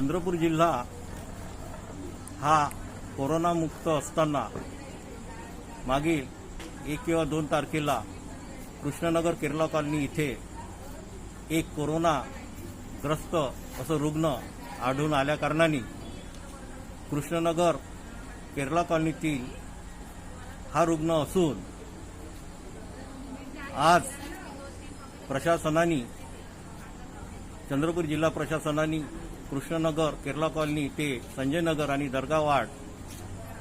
चंद्रपूर जिल्हा हा कोरोनामुक्त असताना मागील एक किंवा दोन तारखेला कृष्णनगर केरला कॉलनी इथे एक कोरोनाग्रस्त असं रुग्ण आढळून आल्याकारणाने कृष्णनगर केरला कॉलनीतील हा रुग्ण असून आज प्रशासनाने चंद्रपूर जिल्हा प्रशासनाने कृष्णनगर केरला कॉलनी ते संजय नगर आणि दर्गा वाड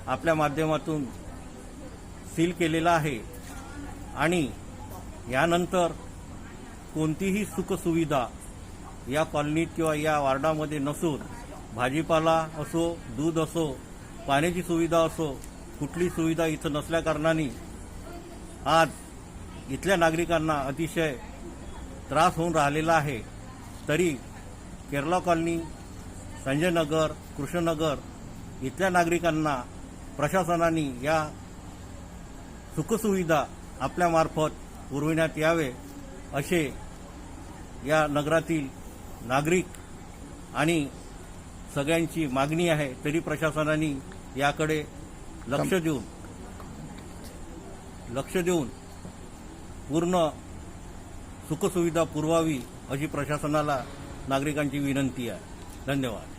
आपल्या माध्यमातून सील केलेला आहे. आणि यानंतर कोणतीही सुखसुविधा या कॉलनीत किंवा या वार्डामध्ये नसून भाजीपाला असो दूध असो पाण्याची सुविधा असो कुठली सुविधा इथं नसल्याकारणाने आज इथल्या नागरिकांना अतिशय त्रास होऊन राहिलेला आहे. तरी केरला कॉलनी संजय नगर कृष्णनगर इथल्या नागरिकांना प्रशासनाने या सुखसुविधा आपल्यामार्फत पुरविण्यात यावे असे या नगरातील नागरिक आणि सगळ्यांची मागणी आहे तरी प्रशासनाने याकडे लक्ष देऊन लक्ष देऊन पूर्ण सुखसुविधा पुरवावी अशी प्रशासनाला नागरिकांची विनंती आहे. धन्यवाद.